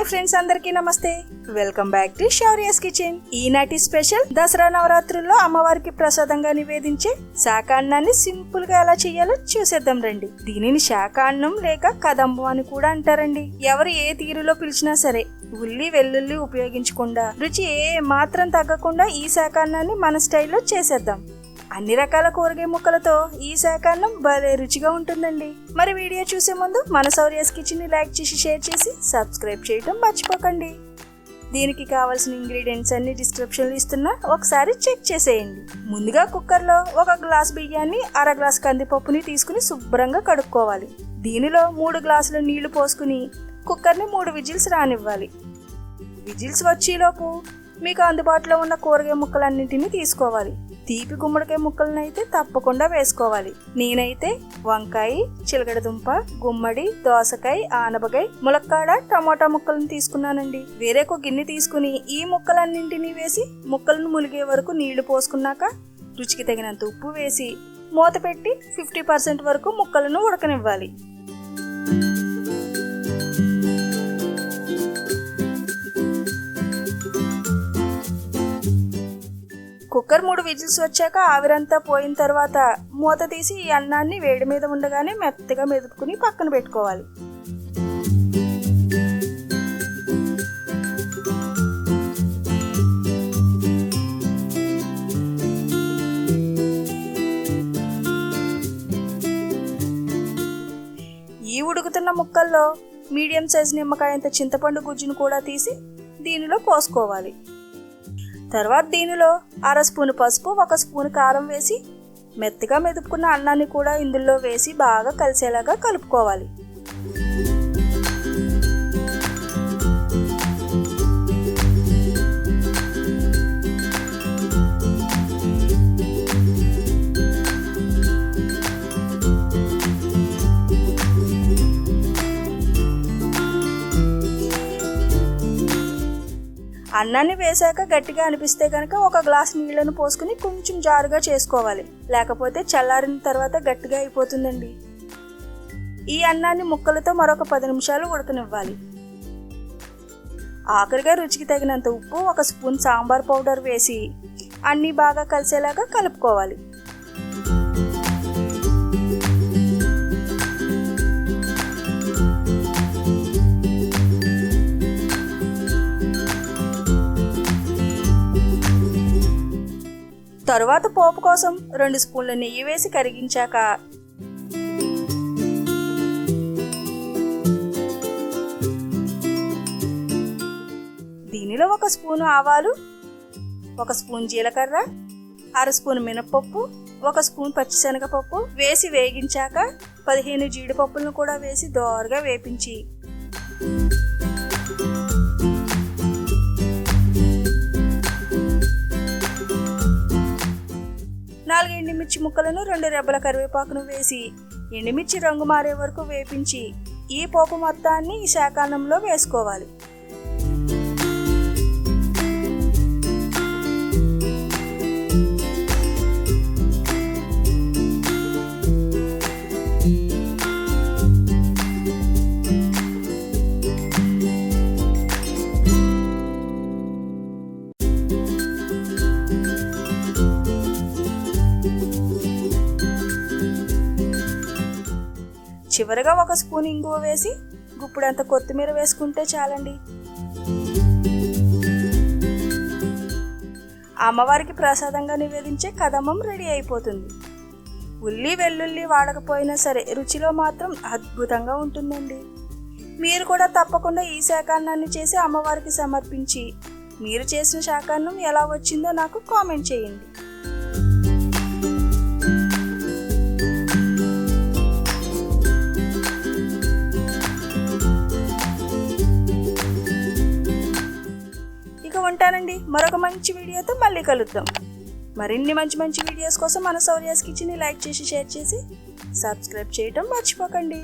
Hi friends అందరికీ నమస్తే. Welcome back to Shaurya's kitchen. ఈనాటి స్పెషల్ దసరా నవరాత్రుల్లో అమ్మవారికి ప్రసాదంగా నివేదించే శాకాన్నాన్ని సింపుల్గా ఎలా చేయాలో చూసేద్దాం రండి. దీనిని శాకాన్నం లేక కదంబం అని కూడా అంటారండి. ఎవరు ఏ తీరులో పిలిచినా సరే ఉల్లి వెల్లుల్లి ఉపయోగించకుండా రుచి ఏ మాత్రం తగ్గకుండా ఈ శాకాన్నాన్ని మన స్టైల్లో చేసేద్దాం. అన్ని రకాల కూరగాయ ముక్కలతో ఈ సేకరణం భలే రుచిగా ఉంటుందండి. మరి వీడియో చూసే ముందు మన సౌర్యస్ కిచెన్ లైక్ చేసి షేర్ చేసి సబ్స్క్రైబ్ చేయటం మర్చిపోకండి. దీనికి కావాల్సిన ఇంగ్రీడియంట్స్ అన్ని డిస్క్రిప్షన్లో ఇస్తున్నా ఒకసారి చెక్ చేసేయండి. ముందుగా కుక్కర్లో ఒక గ్లాస్ బియ్యాన్ని అర గ్లాస్ కందిపప్పుని తీసుకుని శుభ్రంగా కడుక్కోవాలి. దీనిలో మూడు గ్లాసులు నీళ్ళు పోసుకుని కుక్కర్ని మూడు విజిల్స్ రానివ్వాలి. విజిల్స్ వచ్చేలోపు మీకు అందుబాటులో ఉన్న కూరగాయ ముక్కలన్నింటినీ తీసుకోవాలి. తీపి గుమ్మడికాయ ముక్కలను అయితే తప్పకుండా వేసుకోవాలి. నేనైతే వంకాయ చిలకడదుంప గుమ్మడి దోసకాయ ఆనపకాయ ములక్కాడ టమోటా ముక్కలను తీసుకున్నానండి. వేరే ఒక గిన్నె తీసుకుని ఈ ముక్కలన్నింటినీ వేసి ముక్కలను ములిగే వరకు నీళ్ళు పోసుకున్నాక రుచికి తగినంత ఉప్పు వేసి మూత పెట్టి ఫిఫ్టీ పర్సెంట్ వరకు ముక్కలను ఉడకనివ్వాలి. కుక్కర్ మూడు విజిల్స్ వచ్చాక ఆవిరంతా పోయిన తర్వాత మూత తీసి ఈ అన్నాన్ని వేడి మీద ఉండగానే మెత్తగా మెదుపుకుని పక్కన పెట్టుకోవాలి. ఈ ఉడుకుతున్న ముక్కల్లో మీడియం సైజ్ నిమ్మకాయంత చింతపండు గుజ్జును కూడా తీసి దీనిలో పోసుకోవాలి. తర్వాత దీనిలో అర స్పూన్ పసుపు ఒక స్పూన్ కారం వేసి మెత్తగా మెదుపుకున్న అన్నాన్ని కూడా ఇందులో వేసి బాగా కలిసేలాగా కలుపుకోవాలి. అన్నాన్ని వేశాక గట్టిగా అనిపిస్తే కనుక ఒక గ్లాస్ నీళ్ళను పోసుకుని కొంచెం జారుగా చేసుకోవాలి. లేకపోతే చల్లారిన తర్వాత గట్టిగా అయిపోతుందండి. ఈ అన్నాన్ని ముక్కలతో మరొక పది నిమిషాలు ఉడకనివ్వాలి. ఆఖరిగా రుచికి తగినంత ఉప్పు ఒక స్పూన్ సాంబార్ పౌడర్ వేసి అన్నీ బాగా కలిసేలాగా కలుపుకోవాలి. తరువాత పోపు కోసం రెండు స్పూన్ల నెయ్యి వేసి కరిగించాక దీనిలో ఒక స్పూను ఆవాలు ఒక స్పూన్ జీలకర్ర అర స్పూన్ మినపప్పు ఒక స్పూన్ పచ్చిశనగపప్పు వేసి వేగించాక పదిహేను జీడిపప్పులను కూడా వేసి దోరగా వేపించి ఎండుమిర్చి ముక్కలను రెండు రెబ్బల కరివేపాకును వేసి ఎండుమిర్చి రంగు మారే వరకు వేపించి ఈ పోపు మొత్తాన్ని ఈ శాకాన్నంలో వేసుకోవాలి. చివరగా ఒక స్పూన్ ఇంగువ వేసి గుప్పుడంత కొత్తిమీర వేసుకుంటే చాలండి. అమ్మవారికి ప్రసాదంగా నివేదించే కదమ్మం రెడీ అయిపోతుంది. ఉల్లి వెల్లుల్లి వాడకపోయినా సరే రుచిలో మాత్రం అద్భుతంగా ఉంటుందండి. మీరు కూడా తప్పకుండా ఈ శాకాన్నాన్ని చేసి అమ్మవారికి సమర్పించి మీరు చేసిన శాకాన్నం ఎలా వచ్చిందో నాకు కామెంట్ చేయండి. మరొక మంచి వీడియోతో మళ్ళీ కలుద్దాం. మరిన్ని మంచి మంచి వీడియోస్ కోసం మన సౌర్యాస్ కిచెన్ని లైక్ చేసి షేర్ చేసి సబ్స్క్రైబ్ చేయటం మర్చిపోకండి.